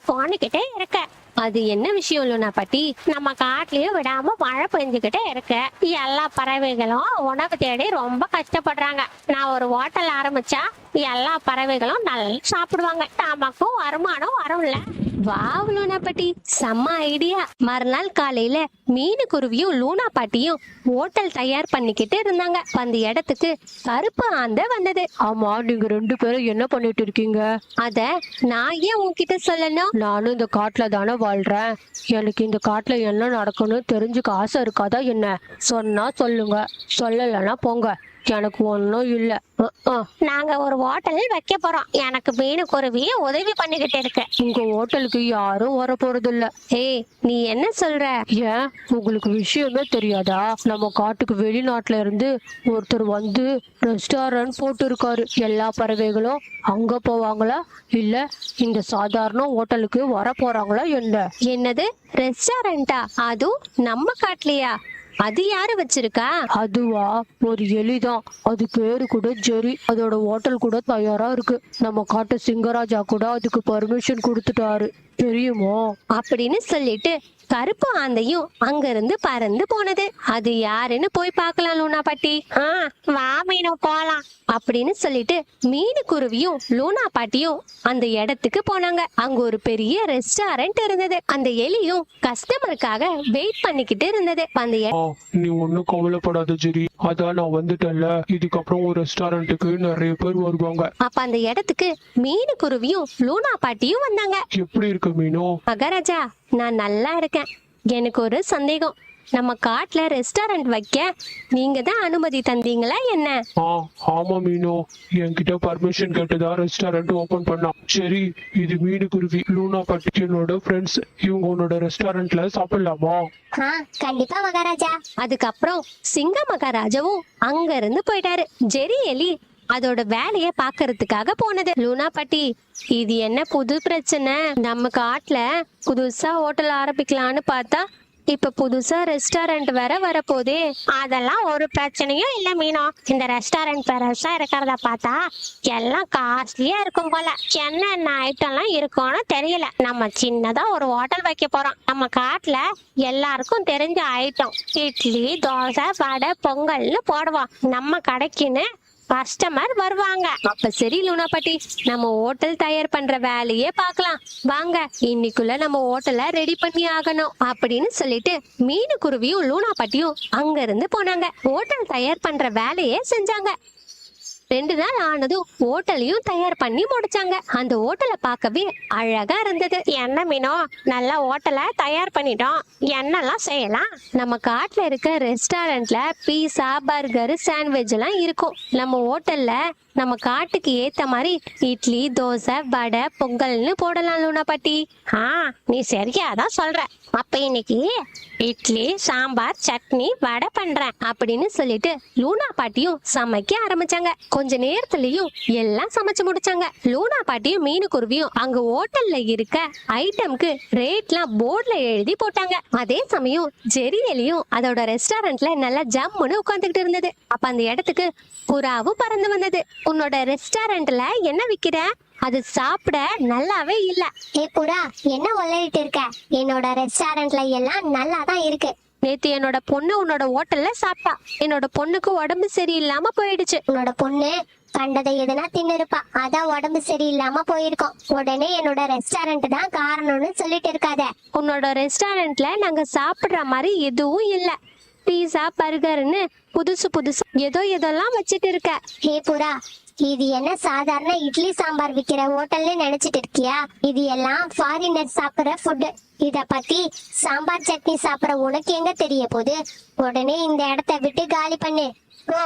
தோணிக்கிட்டே இருக்க அது என்ன விஷயம் லூனா பாட்டி? நம்ம காட்டுலயே விடாம மழை பெஞ்சுக்கிட்டே இருக்கு. எல்லா பறவைகளும் உணவு தேடி ரொம்ப கஷ்டப்படுறாங்க. நான் ஒரு ஹோட்டல் ஆரம்பிச்சா எல்லா பறவைகளும் நல்லா சாப்பிடுவாங்க. நமக்கும் வருமானம் வரும்ல. வாவ் லூனா பாட்டி. செம்ம ஐடியா மறுநாள் காலையில மீனு குருவியும் லூனா பாட்டியும் ஹோட்டல் தயார் பண்ணிக்கிட்டு இருந்தாங்க. அந்த இடத்துக்கு கருப்பு ஆந்தை வந்தது. ஆமா நீங்க ரெண்டு பேரும் என்ன பண்ணிட்டு இருக்கீங்க? அத நான் ஏன் உன்கிட்ட சொல்லணும்? நானும் இந்த காட்டுல தானே வாழ்கிறேன் எனக்கு இந்த காட்டில் என்ன நடக்கும்னு தெரிஞ்சுக்க ஆசை இருக்காதா என்ன? சொன்னால் சொல்லுங்க. சொல்லலைன்னா போங்க. எனக்கு ஒன்றும் இல்லை. நாங்க ஒரு ஹோட்டல் வைக்க போறோம். எனக்கு மீனு குருவி உதவி பண்ணிக்கிட்டு இருக்கு. உங்க ஹோட்டலுக்கு யாரும் வர போறது இல்ல. ஏய் நீ என்ன சொல்ற? ஏன்? உங்களுக்கு விஷயமே தெரியாதா? நம்ம காட்டுக்கு வெளிநாட்டுல இருந்து ஒருத்தர் வந்து ரெஸ்டாரண்ட் போட்டு இருக்காரு எல்லா பறவைகளும் அங்க போவாங்களா? இல்ல இந்த சாதாரண ஹோட்டலுக்கு வர போறாங்களா? என்ன? என்னது? ரெஸ்டாரண்டா அதுவும் நம்ம காட்டுலயா? அது யாரு வச்சிருக்கா? அதுவா? ஒரு எலிதான். அது பேரு கூட ஜெரி. அதோட ஹோட்டல் கூட தயாரா இருக்கு. நம்ம காட்டு சிங்கராஜா கூட அதுக்கு பர்மிஷன் கொடுத்துட்டாரு. தெரியுமோ? அப்படின்னு சொல்லிட்டு கருப்பு ஆந்தையும் அங்கிருந்து பறந்து போனது. அது யாருன்னு போய் பார்க்கலாம் லூனா பாட்டி ஆ வா மீனு போலாம். அப்படின்னு சொல்லிட்டு மீனு குருவியும் லூனா பாட்டியும் அந்த இடத்துக்கு போனாங்க. அங்க ஒரு பெரிய ரெஸ்டாரண்ட் இருந்தது. அந்த எலியும் கஸ்டமருக்காக வெயிட் பண்ணிக்கிட்டு இருந்தது. அந்த நீ ஒன்னும் கவலைப்படாத ஜெரி. அதான் நான் வந்துட்டேன்ல. இதுக்கப்புறம் ஒரு ரெஸ்டாரண்ட்டுக்கு நிறைய பேர் வருவாங்க. அப்ப அந்த இடத்துக்கு மீனு குருவியும் லூனா பாட்டியும் வந்தாங்க. எப்படி இருக்கு மீனோ? மகாராஜா நான் நல்லா இருக்கேன். எனக்கு ஒரு சந்தேகம். நம்ம காட்டுல ரெஸ்டாரண்ட் வைக்க நீங்க தான் அனுமதி தந்தீங்களா என்ன? ஆ ஆமா மீனோ. என்கிட்ட பர்மிஷன் கேட்டுதான் ரெஸ்டாரண்ட் ஓபன் பண்ணான் சரி இது மீனு குருவி லூனா பட்டி என்னோட ஃப்ரெண்ட்ஸ் இவங்க உன்னோட ரெஸ்டாரண்ட்ல சாப்பிடலாமா? ஆ கண்டிப்பா மகாராஜா. அதுக்கப்புறம் சிங்க மகாராஜாவும் அங்க இருந்து போயிட்டாரு. ஜெரி எலி அதோட வேலைய பாக்குறதுக்காக போனது. லூனா பாட்டி இது என்ன புது பிரச்சனை? நம்ம காட்டுல புதுசா ஹோட்டல் ஆரம்பிக்கலாம்னு பார்த்தா இப்ப புதுசா ரெஸ்டாரண்ட் வேற வரப்போதே. அதெல்லாம் ஒரு பிரச்சனையும் இல்ல மீனோ. இந்த ரெஸ்டாரண்ட் பெருசா இருக்கிறத பார்த்தா எல்லாம் காஸ்ட்லியா இருக்கும் போல. என்னென்ன ஐட்டம்லாம் இருக்கும்னு தெரியல. நம்ம சின்னதா ஒரு ஹோட்டல் வைக்க போறோம். நம்ம காட்டுல எல்லாருக்கும் தெரிஞ்ச ஐட்டம் இட்லி தோசை வடை பொங்கல்னு போடுவோம். நம்ம கடைக்குன்னு கஸ்டமர் வருவாங்க. அப்ப சரி லூனா பாட்டி நம்ம ஹோட்டல் தயார் பண்ற வேலையே பார்க்கலாம். வாங்க இன்னைக்குள்ள நம்ம ஹோட்டலை ரெடி பண்ணி ஆகணும் அப்படின்னு சொல்லிட்டு மீனு குருவியும் லூனா பாட்டியும் அங்க இருந்து போனாங்க. ஹோட்டல் தயார் பண்ற வேலையே செஞ்சாங்க. ரெண்டு நாள் ஆனதும் ஹோட்டலையும் தயார் பண்ணி முடிச்சாங்க. அந்த ஹோட்டலை பார்க்கவே அழகா இருந்தது. என்ன மீனோ நல்ல ஹோட்டலை தயார் பண்ணிட்டோம். என்னெல்லாம் செய்யலாம்? நம்ம காட்டுல இருக்க ரெஸ்டாரண்ட்ல பீஸா பர்கர் சாண்ட்விச் எல்லாம் இருக்கும். நம்ம ஹோட்டல்ல நம்ம காட்டுக்கு ஏத்த மாதிரி இட்லி தோசை வடை பொங்கல்னு போடலாம் லூனா பாட்டி. ஆ நீ சரியாதான் சொல்ற. அப்ப இன்னைக்கு இட்லி சாம்பார் சட்னி வடை பண்றேன் அப்படின்னு சொல்லிட்டு லூனா பாட்டியும் சமைக்க ஆரம்பிச்சாங்க. கொஞ்ச நேரத்துலயும் எல்லாம் சமைச்சு முடிச்சாங்க. லூனா பாட்டியும் மீனு குருவியும் அங்க ஹோட்டல்ல இருக்க ஐட்டம்க்கு ரேட்லாம் போர்ட்ல எழுதி போட்டாங்க. அதே சமயம் ஜெரியலியும் அதோட ரெஸ்டாரண்ட்ல நல்லா ஜம்முன்னு உட்காந்துக்கிட்டு இருந்தது. அப்ப அந்த இடத்துக்கு புறாவும் பறந்து வந்தது. உன்னோட ரெஸ்டாரண்ட்ல என்ன விக்கிற? அது சாப்பிட நல்லாவே இல்ல. ஏ புறா என்ன உளறிட்டு இருக்க? என்னோட ரெஸ்டாரண்ட்ல எல்லாம் நல்லா தான் இருக்கு. நேத்து என்னோட பொண்ணு உன்னோட ஹோட்டல்ல சாப்பிட்டா. என்னோட பொண்ணுக்கு உடம்பு சரியில்லாம போயிடுச்சு. உன்னோட பொண்ணு கண்டதை எதுனா தின்னுருப்பா. அதான் உடம்பு சரியில்லாம போயிருக்கோம். உடனே என்னோட ரெஸ்டாரண்ட் தான் காரணம்னு சொல்லிட்டு இருக்காத. உன்னோட ரெஸ்டாரண்ட்ல நாங்க சாப்பிடுற மாதிரி எதுவும் இல்ல. பீஸா பர்கர்னு புதுசு புதுசு ஏதோ எதெல்லாம் வச்சிட்டு இருக்க. ஹே புறா இது என்ன சாதாரண இட்லி சாம்பார் விக்கிற ஹோட்டல்னு நினைச்சிட்டு இருக்கியா? இது எல்லாம் ஃபாரினர் சாப்பிடுற ஃபுட் இத பத்தி சாம்பார் சட்னி சாப்பிடுற உனக்கு எங்க தெரிய போகுது? உடனே இந்த இடத்த விட்டு காலி பண்ணு. ஓ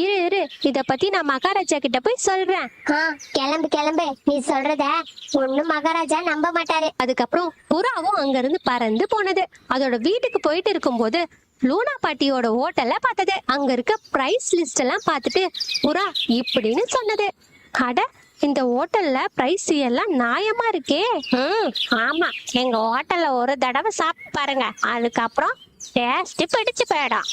இரு இரு. இத பத்தி நான் மகாராஜா கிட்ட போய் சொல்றேன். ஆ கிளம்பு கிளம்பு. நீ சொல்றத ஒண்ணும் மகாராஜா நம்ப மாட்டாரு. அதுக்கப்புறம் புறாவும் அங்க இருந்து பறந்து போனது. அதோட வீட்டுக்கு போயிட்டு இருக்கும்போது லூனா பாட்டியோட ஹோட்டல்ல பார்த்தது. அங்க இருக்க பிரைஸ் லிஸ்ட் எல்லாம் பார்த்துட்டு புறா இப்படின்னு சொன்னது. அட இந்த ஹோட்டல்ல பிரைஸ் எல்லாம் நியாயமா இருக்கே. ம் ஆமா. எங்க ஹோட்டல்ல ஒரு தடவை சாப்பிட்டு பாருங்க. அதுக்கப்புறம் டேஸ்ட் பிடிச்சு போயிடும்.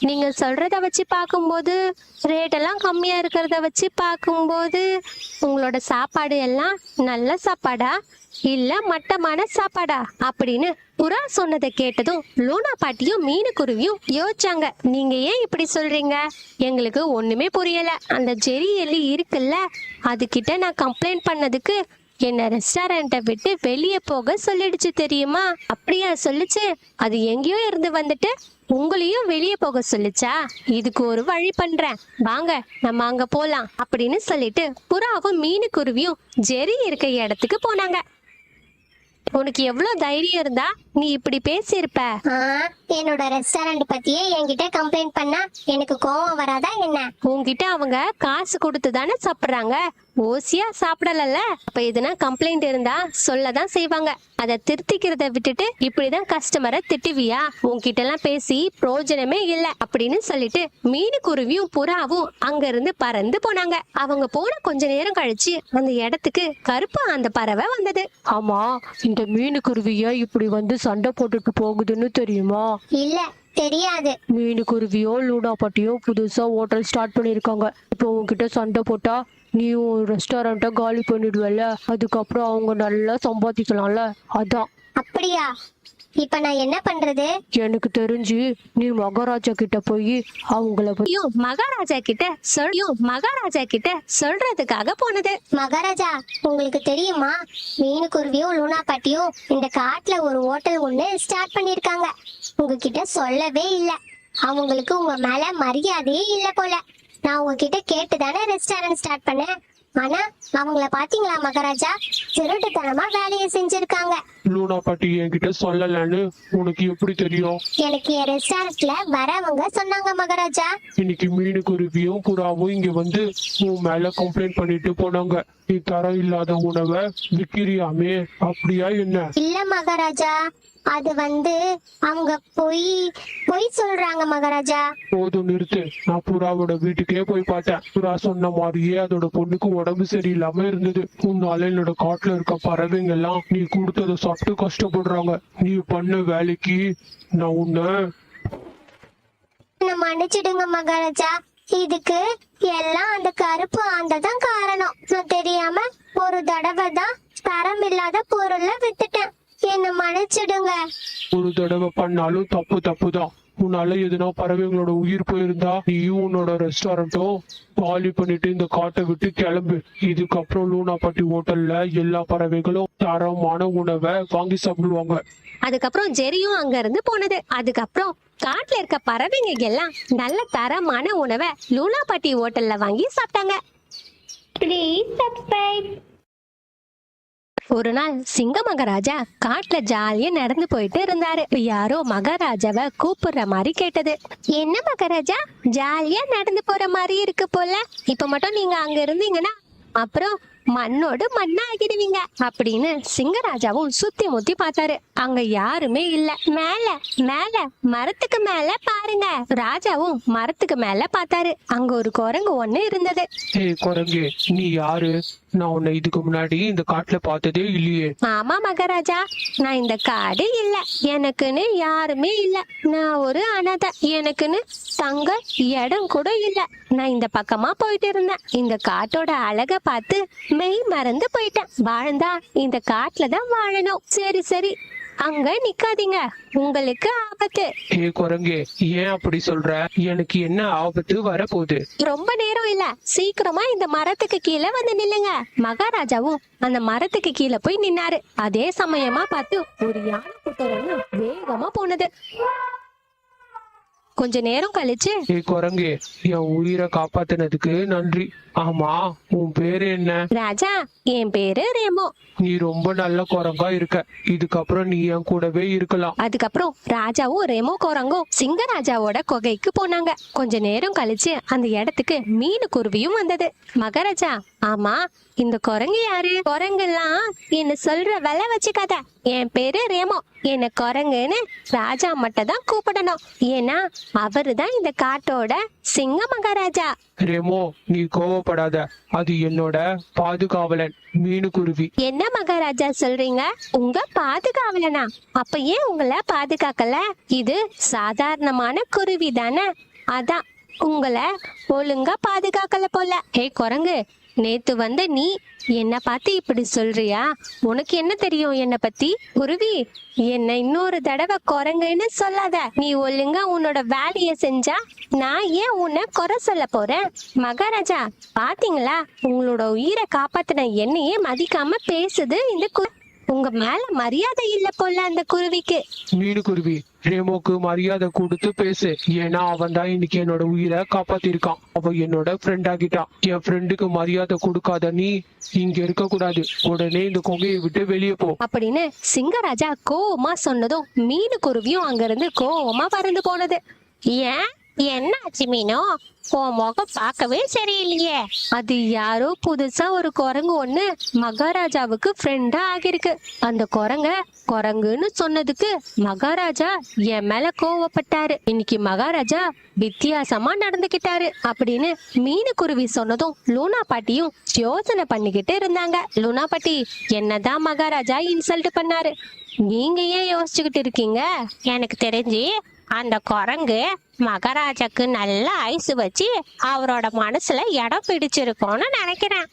நீங்க சொல்றத வச்சு பார்க்கும்போது ரேட் எல்லாம் கம்மியா இருக்கிறத வச்சு பார்க்கும்போது உங்களோட சாப்பாடு எல்லாம் நல்ல சாப்பாடா? இல்ல மட்டமான சாப்பாடா? அப்படின்னு புறா சொன்னதை கேட்டதும் லூனா பாட்டியும் மீனுக்குருவியும் யோசிச்சாங்க. நீங்க ஏன் இப்படி சொல்றீங்க? எங்களுக்கு ஒண்ணுமே புரியல. அந்த ஜெரி எலி இருக்குல்ல அதுகிட்ட நான் கம்ப்ளைண்ட் பண்ணதுக்கு என்ன ரெஸ்டாரண்ட்டை விட்டு வெளியே போக சொல்லிடுச்சு தெரியுமா? அப்படியா சொல்லுச்சு. அது எங்கேயோ இருந்து வந்துட்டு உங்களையும் வெளியே போக சொல்லுச்சா? இதுக்கு ஒரு வழி பண்றேன். வாங்க நம்ம அங்க போலாம் அப்படின்னு சொல்லிட்டு புறாவும் மீனுக்குருவியும் ஜெரி இருக்க இடத்துக்கு போனாங்க. உனக்கு எவ்வளவு தைரியம் இருந்தா நீ இப்படி பேசியிருப்ப. என்னோட ரெஸ்டாரண்ட் பத்தியே என்கிட்ட கம்ப்ளைண்ட் பண்ணா எனக்கு கோவம் வராதா என்ன? உன்கிட்ட அவங்க காசு கொடுத்து தானே சாப்பிடுறாங்க. ஓசியா சாப்பிடலல்ல? அப்ப எதுனா கம்ப்ளைண்ட் இருந்தா சொல்லதான் செய்வாங்க. அதை திருத்திக்கிறத விட்டுட்டு இப்படிதான் கஸ்டமரை திட்டுவியா? உன்கிட்ட எல்லாம் பேசி பிரயோஜனமே இல்ல அப்படின்னு சொல்லிட்டு மீனுக்குருவியும் புறாவும் அங்க இருந்து பறந்து போனாங்க. அவங்க போன கொஞ்ச நேரம் கழிச்சு அந்த இடத்துக்கு கருப்பு அந்த பறவை வந்தது. ஆமா இந்த மீனுக்குருவிய இப்படி வந்து சண்டை போட்டுட்டு போகுதுன்னு தெரியுமா? இல்ல தெரியாது. மீனுக்குருவியோ லூனா பாட்டியோ புதுசா ஹோட்டல் ஸ்டார்ட் பண்ணிருக்காங்க இப்போ உன்கிட்ட சண்டை போட்டா நீ உன் ரெஸ்டாரண்ட்டை காலி பண்ணிடுவல அதுக்கப்புறம் அவங்க நல்லா சம்பாதிக்கலாம்ல? அதான். அப்படியா? இப்ப நான் என்ன பண்றது? எனக்கு தெரிஞ்சு நீ மகாராஜா கிட்ட போய் அவங்கள ஐயோ மகாராஜா கிட்ட சொல்லியும் மகாராஜா கிட்ட சொல்றதுக்காக போனது. மகாராஜா உங்களுக்கு தெரியுமா? மீனுக்குருவியும் லூனா பாட்டியும் இந்த காட்டுல ஒரு ஹோட்டல் ஒண்ணு ஸ்டார்ட் பண்ணிருக்காங்க உங்ககிட்ட சொல்லவே இல்ல. அவங்களுக்கு உங்க மேல மரியாதையே இல்ல போல. நான் உங்ககிட்ட கேட்டு தானே ரெஸ்டாரண்ட் ஸ்டார்ட் பண்ணேன். ஆனா அவங்கள பாத்தீங்களா மகாராஜா? திருட்டுத்தனமா வேலையை செஞ்சிருக்காங்க. லூனா பாட்டி என்கிட்ட சொல்லலன்னு உனக்கு எப்படி தெரியும்? எனக்கு என் ரெஸ்டாரண்ட்ல வரவங்க சொன்னாங்க மகாராஜா. இன்னைக்கு மீனு குருவியும் புறாவும் இங்க வந்து உன் மேல கம்ப்ளைண்ட் பண்ணிட்டு போனாங்க. நீ தரம் இல்லாத உணவை விக்கிறியாமே அப்படியா என்ன? இல்ல மகாராஜா. அது வந்து அவங்க பொய் பொய் சொல்றாங்க மகாராஜா. போதும் நிறுத்து. நான் புறாவோட வீட்டுக்கே போய் பார்த்தேன். புறா சொன்ன மாதிரியே அதோட பொண்ணுக்கு உடம்பு சரியில்லாம இருந்தது. உன்னால என்னோட காட்டுல இருக்க பறவைங்க எல்லாம் நீ கொடுத்ததை சாப்பிட்டு கஷ்டப்படுறாங்க. நீ பண்ண வேலைக்கு நான் உன்னை மன்னிச்சிடுங்க மகாராஜா. இதுக்கு எல்லாம் அந்த கருப்பு ஆந்தை தான் காரணம். நான் தெரியாம ஒரு தடவை தான் தரம் இல்லாத பொருளை வித்துட்டேன். என்ன மன்னிச்சிடுங்க. ஒரு தடவை பண்ணாலும் தப்பு தப்பு தான் உன்னால எதுனா பறவைங்களோட உயிர் போயிருந்தா நீயும் உன்னோட ரெஸ்டாரண்ட்டும் காலி பண்ணிட்டு இந்த காட்டை விட்டு கிளம்பு. இதுக்கப்புறம் லூனாப்பட்டி ஹோட்டல்ல எல்லா பறவைகளும் தரமான உணவை வாங்கி சாப்பிடுவாங்க. அதுக்கப்புறம் ஜெரியும் அங்க இருந்து போனது. அதுக்கப்புறம் காட்டுல இருக்க பறவைங்க எல்லாம் நல்ல தரமான உணவை லூனாபாட்டி ஹோட்டல்ல வாங்கி சாப்பிட்டாங்க. ப்ளீஸ் சப்ஸ்கிரைப் ஒரு நாள் சிங்க மகாராஜா காட்டுல ஜாலியா நடந்து போயிட்டு இருந்தாரு. யாரோ மகாராஜாவை கூப்பிடுற மாதிரி கேட்டது. என்ன மகாராஜா? ஜாலியா நடந்து போற மாதிரி இருக்கு போல. இப்ப மட்டும் நீங்க அங்க இருந்தீங்கன்னா அப்புறம் மண்ணோடு மண்ணா ஆகிடுவீங்க அப்படின்னு சிங்கராஜாவும் சுத்தி முத்தி பார்த்தாரு. அங்க யாருமே இல்ல. மேல மேல மரத்துக்கு மேல பாருங்க. ராஜாவும் மரத்துக்கு மேல பார்த்தாரு. அங்க ஒரு குரங்கு ஒண்ணு இருந்தது. ஏய் குரங்கு நீ யாரு? நான் உன்னை இதுக்கு முன்னாடி இந்த காட்டுல பார்த்ததே இல்லையே. ஆமா மகாராஜா. நான் இந்த காடு இல்ல. எனக்குன்னு யாருமே இல்ல. நான் ஒரு அனாதை. எனக்குன்னு தங்க இடம் கூட இல்ல. நான் இந்த பக்கமா போயிட்டு இருந்தேன். இந்த காட்டோட அழக பார்த்து மெய் மறந்து போயிட்டேன். வாழ்ந்தா இந்த காட்டுல தான் வாழணும். சரி சரி. அங்க நிக்காதீங்க. உங்களுக்கு ஆபத்து. ஏய் குரங்கே ஏன் அப்படி சொல்ற? எனக்கு என்ன ஆபத்து வரப்போகுது? ரொம்ப நேரம் இல்ல. சீக்கிரமா இந்த மரத்துக்கு கீழே வந்து நில்லுங்க. மகாராஜாவும் அந்த மரத்துக்கு கீழே போய் நின்னாரு. அதே சமயமா பார்த்து ஒரு யானை ஒண்ணு வேகமா போனது. கொஞ்ச நேரம் கழிச்சு? ஏய் குரங்கே என் உயிரை காப்பாத்தினதுக்கு நன்றி. ஆமா உன் பேரு என்ன? ராஜா என் பேரு ரேமோ. நீ ரொம்ப நல்ல குரங்கா இருக்க. இதுக்கப்புறம் நீ என் கூடவே இருக்கலாம். அதுக்கப்புறம் ராஜாவும் ரெமோ குரங்கும் சிங்கராஜாவோட குகைக்கு போனாங்க. கொஞ்ச நேரம் கழிச்சு அந்த இடத்துக்கு மீனு குருவியும் வந்தது. மகாராஜா ஆமா இந்த குரங்கு யாரு? குரங்கெல்லாம் என்ன சொல்ற விலை வச்சுக்காத. என் பேரு ரேமோ. என்ன குரங்குன்னு ராஜா மட்டும் தான் கூப்பிடணும். ஏன்னா அவரு தான் இந்த காட்டோட சிங்க மகாராஜா. ரெமோ நீ கோவப்படாத. அது என்னோட பாதுகாவலன் மீனுக்குருவி. என்ன மகாராஜா சொல்றீங்க? உங்க பாதுகாவலனா? அப்ப ஏன் உங்களை பாதுகாக்கல? இது சாதாரணமான குருவி தானே. அதான் உங்களை ஒழுங்கா பாதுகாக்கல போல. ஹே குரங்கு நேத்து வந்த நீ என்ன பார்த்து இப்படி சொல்றியா? உனக்கு என்ன தெரியும் என்ன பத்தி? குருவி என்ன இன்னொரு தடவை குரங்குன்னு சொல்லாத. நீ ஒழுங்கா உன்னோட வேலைய செஞ்சா நான் ஏன் உன்னை குறை சொல்ல போறேன்? மகாராஜா பாத்தீங்களா? உங்களோட உயிரை காப்பாத்தின என்னையே மதிக்காம பேசுது இந்த கு- உங்க மேல மரியாதை இல்ல போல அந்த குருவிக்கு. மீனுக்குருவி ரேமோக்கு மரியாதை கொடுத்து பேசு. ஏன்னா அவன் தான் இன்னைக்கு என்னோட உயிரை காப்பாத்திருக்கான். அவன் என்னோட ஃப்ரெண்ட் ஆகிட்டான் என் ஃப்ரெண்டுக்கு மரியாதை கொடுக்காத நீ இங்க இருக்க கூடாது உடனே இந்த கொங்கையை விட்டு வெளியே போ. அப்படின்னு சிங்கராஜா கோவமா சொன்னதும் மீனு குருவியும் அங்கிருந்து கோவமா பறந்து போனது. ஏன்? என்னாச்சு மீனோ? உன் முகம் பார்க்கவே சரியில்லையே. அது யாரோ புதுசா ஒரு குரங்கு ஒண்ணு மகாராஜாவுக்கு ஃப்ரெண்டா ஆகிருக்கு அந்த குரங்க குரங்குன்னு சொன்னதுக்கு மகாராஜா என் மேல கோவப்பட்டாரு. இன்னைக்கு மகாராஜா வித்தியாசமா நடந்துகிட்டாரு அப்படின்னு மீனுக்குருவி சொன்னதும் லூனா பாட்டியும் யோசனை பண்ணிக்கிட்டு இருந்தாங்க. லூனா பாட்டி என்னதான் மகாராஜா இன்சல்ட் பண்ணாரு. நீங்க ஏன் யோசிச்சுக்கிட்டு இருக்கீங்க? எனக்கு தெரிஞ்சு அந்த குரங்கு மகாராஜாக்கு நல்ல ஐஸ் வச்சு அவரோட மனசுல இடம் பிடிச்சிருக்கும்னு நினைக்கிறேன்.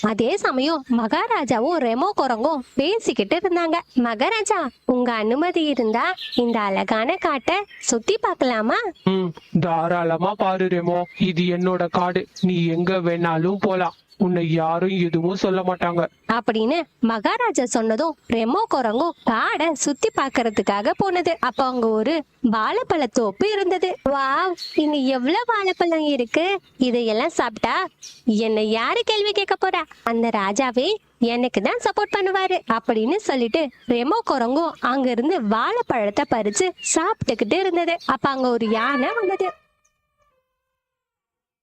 அதே சமயம் மகாராஜாவும் ரெமோ குரங்கும் பேசிக்கிட்டு இருந்தாங்க. மகாராஜா உங்க அனுமதி இருந்தா இந்த அழகான காட்டை சுத்தி பார்க்கலாமா? ம் தாராளமா பாரு ரேமோ இது என்னோட காடு. நீ எங்க வேணாலும் போலாம். உன்னை யாரும் எதுவும் சொல்ல மாட்டாங்க. அப்படின்னு மகாராஜா சொன்னதும் ரெமோ குரங்கும் காடை சுத்தி பாக்குறதுக்காக போனது. அப்ப அங்க ஒரு வாழைப்பழ தோப்பு இருந்தது. வாவ் இங்க எவ்வளவு வாழைப்பழம் இருக்கு? இதையெல்லாம் சாப்பிட்டா என்ன யாரு கேள்வி கேட்க போறா? அந்த ராஜாவே எனக்கு தான் சப்போர்ட் பண்ணுவாரு அப்படின்னு சொல்லிட்டு ரெமோ குரங்கும் அங்க இருந்து வாழைப்பழத்தை பறிச்சு சாப்பிட்டுக்கிட்டு இருந்தது. அப்ப அங்க ஒரு யானை வந்தது.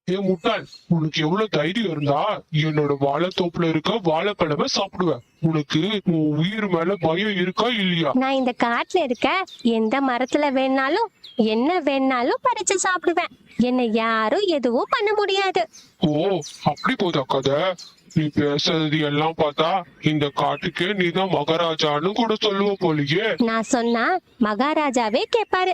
ஏ முட்டாள் உனக்கு எவ்வளவு தைரியம் இருந்தா என்னோட வாழைத்தோப்புல இருக்க வாழைப்பழமை சாப்பிடுவ. உனக்கு உன் உயிர் மேல பயம் இருக்கா இல்லையா? நான் இந்த காட்டுல இருக்க எந்த மரத்துல வேணாலும் என்ன வேணாலும் பறிச்சு சாப்பிடுவேன். என்னை யாரும் எதுவும் பண்ண முடியாது. ஓ அப்படி போதா கதை? நீ பேசுறது எல்லாம் பார்த்தா இந்த காட்டுக்கே நீதான் மகாராஜான்னு கூட சொல்லுவ போலியே. நான் சொன்னா மகாராஜாவே கேட்பாரு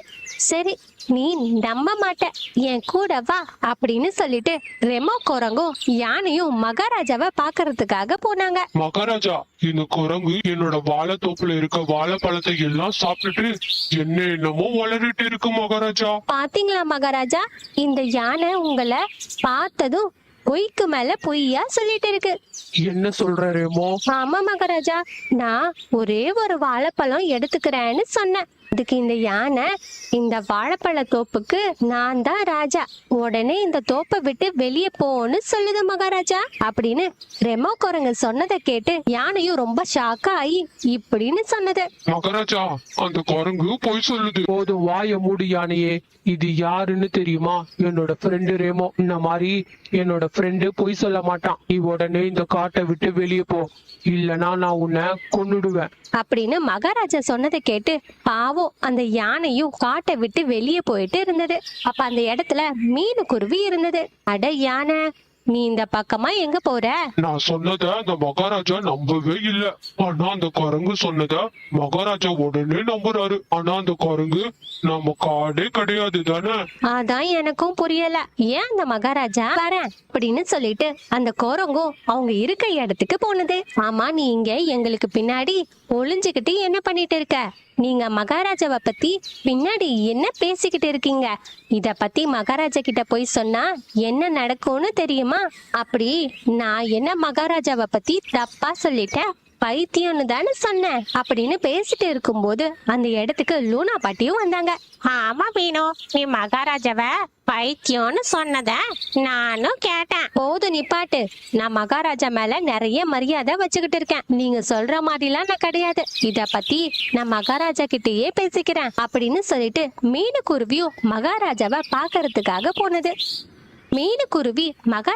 சரி நீ நம்ப மாட்ட. என் கூட வா அப்படின்னு சொல்லிட்டு ரெமோ குரங்கும் யானையும் மகாராஜாவை பாக்குறதுக்காக போனாங்க. மகாராஜா இந்த குரங்கு என்னோட வாழைத்தோப்புல இருக்க வாழைப்பழத்தை எல்லாம் சாப்பிட்டுட்டு என்ன என்னமோ வளரிட்டு இருக்கு மகாராஜா. பாத்தீங்களா மகாராஜா? இந்த யானை உங்களை பார்த்ததும் பொய்க்கு மேல பொய்யா சொல்லிட்டு இருக்கு. என்ன சொல்ற ரேமோ ஆமா மகாராஜா நான் ஒரே ஒரு வாழைப்பழம் எடுத்துக்கிறேன்னு சொன்னேன். அதுக்கு இந்த யானை இந்த வாழைப்பழ தோப்புக்கு நான் தான் ராஜா. உடனே இந்த தோப்பை விட்டு வெளியே போன்னு சொல்லுது மகாராஜா. அப்படின்னு ரெமோ குரங்கு சொன்னதை கேட்டு யானையும் ரொம்ப ஷாக்கா ஆகி இப்படின்னு சொன்னது. மகாராஜா அந்த குரங்கு பொய் சொல்லுது. போதும் வாய மூடி யானையே. இது யாருன்னு தெரியுமா? என்னோட ஃப்ரெண்டு ரேமோ. இந்த மாதிரி என்னோட ஃப்ரெண்டு பொய் சொல்ல மாட்டான். நீ உடனே இந்த காட்டை விட்டு வெளியே போ. இல்லனா நான் உன்னை கொன்னுடுவேன். அப்படின்னு மகாராஜா சொன்னதை கேட்டு பாவம் அந்த யானையும் காட்டை விட்டு வெளியே போயிட்டு இருந்தது. அப்ப அந்த இடத்துல மீனு குருவி இருந்தது. அட யானை நீ இந்த பக்கமா எங்க போற? நான் சொன்னத அந்த மகாராஜா நம்பவே இல்ல. ஆனா அந்த குரங்கு சொன்னத மகாராஜா உடனே நம்புறாரு. ஆனா அந்த குரங்கு நம்ம காடே கிடையாது தானே? அதான் எனக்கும் புரியல. ஏன் அந்த மகாராஜா வரேன் அப்படின்னு சொல்லிட்டு அந்த குரங்கும் அவங்க இருக்க இடத்துக்கு போனது. ஆமா நீ இங்க எங்களுக்கு பின்னாடி ஒளிஞ்சுக்கிட்டு என்ன பண்ணிட்டு இருக்க? நீங்க மகாராஜாவை பத்தி பின்னாடி என்ன பேசிக்கிட்டு இருக்கீங்க? இத பத்தி மகாராஜா கிட்ட போய் சொன்னா என்ன நடக்கும்னு தெரியுமா? அப்படி நான் என்ன மகாராஜாவை பத்தி தப்பா சொல்லிட்டேன்? பைத்தியம்னு தானே சொன்னேன். அப்படின்னு பேசிட்டு இருக்கும்போது அந்த இடத்துக்கு லூனா பாட்டியும் வந்தாங்க. ஆமா மீனோ நீ மகாராஜாவை பைத்தியம்னு சொன்னத நானும் கேட்டேன். போதும் நிப்பாட்டு நான் மகாராஜா மேல நிறைய மரியாதை வச்சுக்கிட்டு இருக்கேன். நீங்க சொல்ற மாதிரிலாம் நான் கிடையாது. இத பத்தி நான் மகாராஜா கிட்டயே பேசிக்கிறேன் அப்படின்னு சொல்லிட்டு மீனு குருவியும் மகாராஜாவை பாக்குறதுக்காக போனது. மீனு குருவி மகா